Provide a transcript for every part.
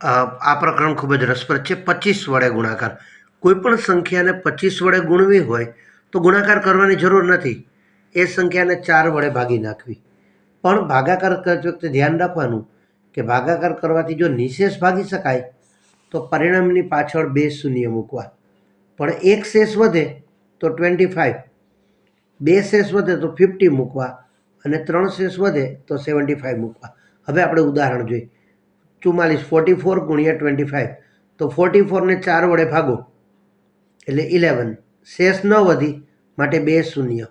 આ પ્રકરણ ખૂબ જ રસપ્રદ છે. પચીસ વડે ગુણાકાર. કોઈપણ સંખ્યાને પચીસ વડે ગુણવી હોય તો ગુણાકાર કરવાની જરૂર નથી. એ સંખ્યાને ચાર વડે ભાગી નાખવી. પણ ભાગાકાર કરતી વખતે ધ્યાન રાખવાનું કે ભાગાકાર કરવાથી જો નિશેષ ભાગી શકાય તો પરિણામની પાછળ બે શૂન્ય મૂકવા. પણ એક શેષ વધે તો ટ્વેન્ટી ફાઇવ બે શેષ વધે તો ફિફ્ટી મૂકવા. અને ત્રણ શેષ વધે તો સેવન્ટી ફાઇવ મૂકવા. હવે આપણે ઉદાહરણ જોઈએ. ચુમ્માલીસ ફોર્ટી ફોર ગુણ્યા ટ્વેન્ટી ફાઇવ તો ફોર્ટી ફોરને ચાર વડે ભાગો. એટલે ઇલેવન શેષ ન વધી, માટે બે શૂન્ય.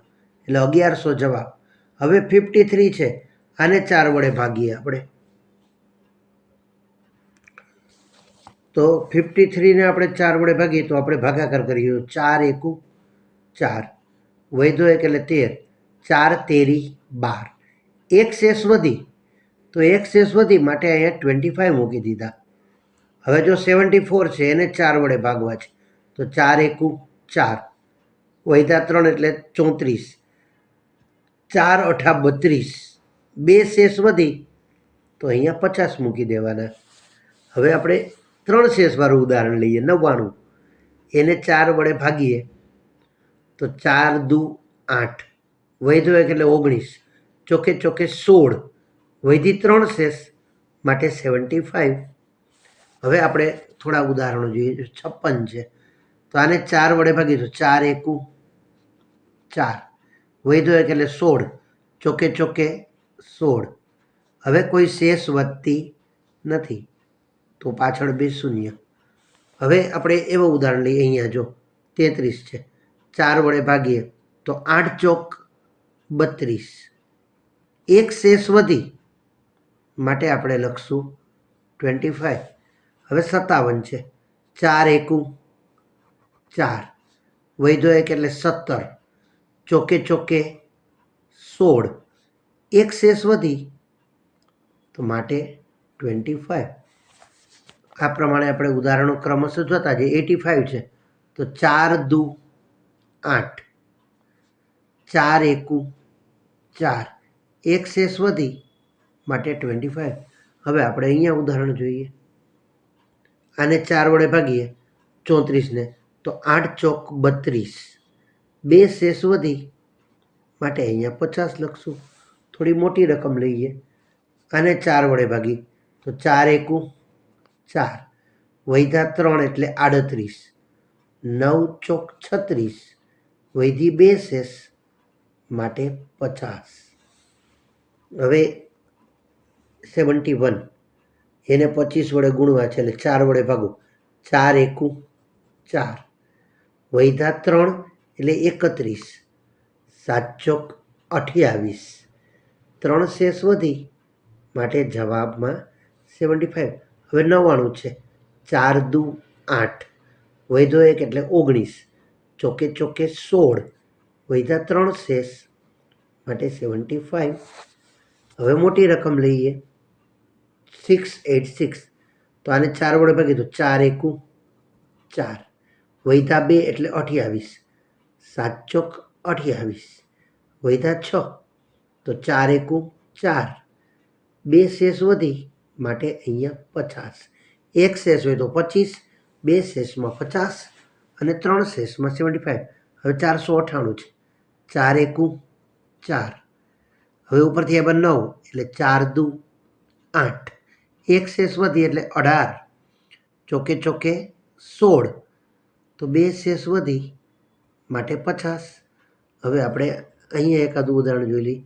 એટલે અગિયારસો જવાબ. હવે ફિફ્ટી થ્રી છે. આને ચાર વડે ભાગીએ આપણે. તો ફિફ્ટી થ્રીને આપણે ચાર વડે ભાગીએ તો આપણે ભાગાકાર કરીએ. ચાર એકુ ચાર. વૈધો એક એટલે તેર. ચાર તેરી બાર. એક શેષ વધી તો એક શેષ વધી માટે અહીંયા ટ્વેન્ટી ફાઇવ મૂકી દીધા. હવે જો સેવન્ટી ફોર છે, એને ચાર વડે ભાગવા છે. તો ચાર એકુ ચાર. વૈધા ત્રણ એટલે ચોત્રીસ. ચાર અઠા બત્રીસ. બે શેષ વધી, તો અહીંયા પચાસ મૂકી દેવાના. હવે આપણે ત્રણ શેષવાળું ઉદાહરણ લઈએ, નવ્વાણું. એને ચાર વડે ભાગીએ, તો ચાર દુ આઠ. વૈધો એક એટલે ઓગણીસ. ચોકે ચોકે સોળ. વૈધી ત્રણ શેષ માટે સેવન્ટી ફાઇવ હવે આપણે થોડા ઉદાહરણો જોઈએ. છપ્પન છે, તો આને ચાર વડે ભાગીએ તો ચાર એકુ ચાર. વૈધો એક એટલે સોળ. ચોકે ચોકે સોળ. હવે કોઈ શેષ વધતી નથી, તો પાછળ બે શૂન્ય. હવે આપણે એવો ઉદાહરણ લઈએ. અહીંયા જો તેત્રીસ છે. ચાર વડે ભાગીએ તો આઠ ચોક બત્રીસ. એક શેષ વધી માટે આપણે લખશું ટ્વેન્ટી ફાઇવ હવે સત્તાવન છે. ચાર એકુ. ચાર. વૈધો એક એટલે સત્તર. ચોકે ચોકે સોળ. એક શેષ વધી, તો માટે ટ્વેન્ટી ફાઇવ આ પ્રમાણે આપણે ઉદાહરણો ક્રમશઃ જોતા જે એટી ફાઇવ છે. તો ચાર દુ આઠ. ચાર એકુ. ચાર. એક શેષ વધી માટે ટ્વેન્ટી ફાઇવ હવે આપણે અહીંયા ઉદાહરણ જોઈએ. આને ચાર વડે ભાગીએ, ચોત્રીસને. તો આઠ ચોક બત્રીસ. બે શેષ વધી, માટે અહીંયા પચાસ લખશું. થોડી મોટી રકમ લઈએ. આને ચાર વડે ભાગી, તો ચાર એકુ, ચાર. વૈધા ત્રણ એટલે આડત્રીસ. નવ ચોક છત્રીસ. વૈધી બે શેષ, માટે પચાસ. હવે સેવન્ટી વન. એને પચીસ વડે ગુણવા છે એટલે ચાર વડે ભાગો. ચાર એકુ ચાર. વૈધા ત્રણ એટલે એકત્રીસ. સાત ચોક અઠ્યાવીસ. ત્રણ શેષ વધી માટે જવાબમાં સેવન્ટી ફાઇવ હવે નવ્વાણું છે. ચાર દુ આઠ. વૈધો એક એટલે ઓગણીસ. ચોકે ચોકે સોળ. વૈધા ત્રણ શેષ માટે સેવન્ટી ફાઇવ હવે મોટી રકમ લઈએ. સિક્સ એટ સિક્સ તો આને ચાર વડે ભાગી તો ચાર એકુ ચાર. વૈધા બે એટલે અઠ્યાવીસ. સાત ચોક અઠ્યાવીસ. વૈધા છ તો ચાર એકુ ચાર. બે શેષ વધી માટે અહીંયા પચાસ. એક શેષ હોય તો પચીસ, બે શેષમાં પચાસ અને ત્રણ શેષમાં સેવન્ટી ફાઇવ હવે ચારસો અઠ્ઠાણું છે. ચાર એકુ ચાર. હવે ઉપરથી એમાં નવ એટલે ચાર દુ આઠ. એક શેષ વધી એટલે અઢાર. ચોકે ચોકે સોળ. તો બે શેષ વધી માટે પચાસ. હવે આપણે અહીંયા એકાદું ઉદાહરણ જોઈ લઈએ.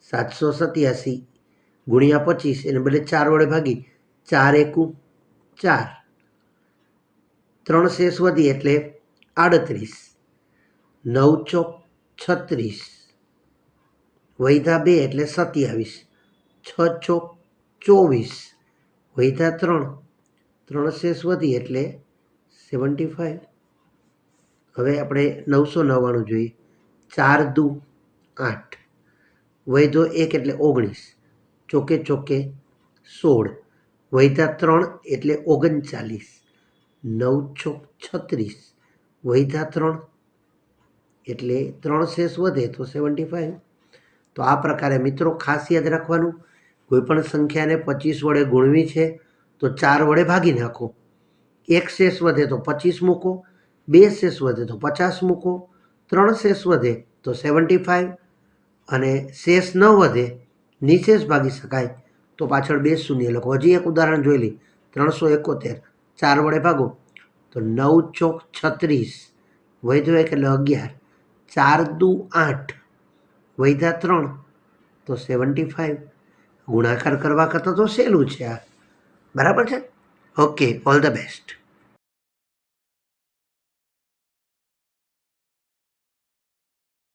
સાતસો સત્યાસી ગુણ્યા પચીસ એને બદલે ચાર વડે ભાગી ચાર એકુ ચાર. ત્રણ શેષ વધી એટલે આડત્રીસ. નવ ચોક છત્રીસ. વૈધા બે એટલે સત્યાવીસ. છ ચોક ચોવીસ. વૈધા ત્રણ. ત્રણ શેષ વધી એટલે સેવન્ટી ફાઇવ હવે આપણે નવસો નવ્વાણું જોઈએ. ચાર દુ આઠ. વૈધો એક એટલે ઓગણીસ. ચોકે ચોકે સોળ. વૈધા ત્રણ એટલે ઓગણચાલીસ. નવ ચોક છત્રીસ. વૈધા ત્રણ એટલે ત્રણ શેષ વધે તો સેવન્ટી ફાઇવ તો આ પ્રકારે મિત્રો ખાસ યાદ રાખવાનું. કોઈપણ સંખ્યાને પચીસ વડે ગુણવી છે, તો ચાર વડે ભાગી નાખો. એક શેષ વધે તો પચીસ મૂકો, બે શેષ વધે તો પચાસ મૂકો, ત્રણ શેષ વધે તો સેવન્ટી ફાઇવ અને શેષ ન વધે, નિશેષ ભાગી શકાય. તો પાછળ બે શૂન્ય લખો. હજી એક ઉદાહરણ જોઈ લઈ ત્રણસો એકોતેર, ચાર વડે ભાગો, તો નવ ચોક છત્રીસ, વૈધ્યો એક એટલે અગિયાર. ચાર દુ આઠ વૈધા ત્રણ, તો સેવન્ટી ફાઇવ ગુણાકાર કરવા કરતાં તો સહેલું છે આ. બરાબર છે? Okay all the best